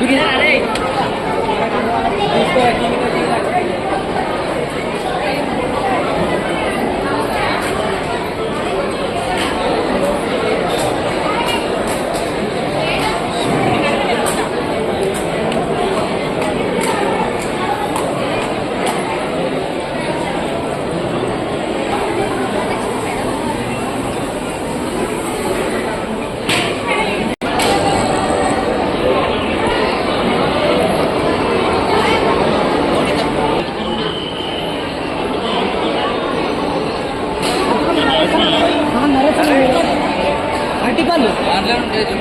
Đi đi ra đây. అరటిపళ్ళు. అట్లా ఉంటుంది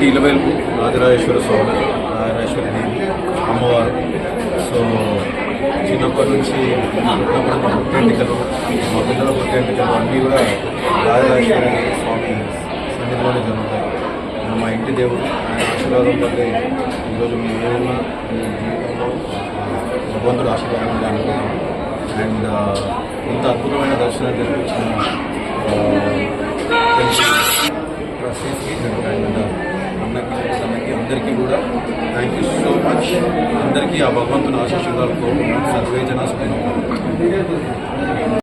ఇంటి ఇలవేల్పు రాజరాజేశ్వర స్వామి రాజరాజేశ్వరి దేవి అమ్మవారు. సో చిన్నప్పటి నుంచి పుట్టినప్పుడు మా పుట్టెంటికలు మా పిల్లల పుట్టెంటికలు అన్నీ కూడా ఆదిరాజేశ్వర స్వామి సన్నిధిలోనే జరుగుతాయి. మా ఇంటి దేవుడు ఆయన ఆశీర్వాదం వల్లే ఈరోజు మేము జీవితంలో భగవంతుడు ఆశీర్వాదం అనుకున్నాము అండ్ ఇంత అద్భుతమైన దర్శనం జరిపించిన అందరికీ కూడా థ్యాంక్ యూ సో మచ్ అందరికీ ఆ భగవంతుని ఆశీస్సులతో సర్వే జన సుఖంగా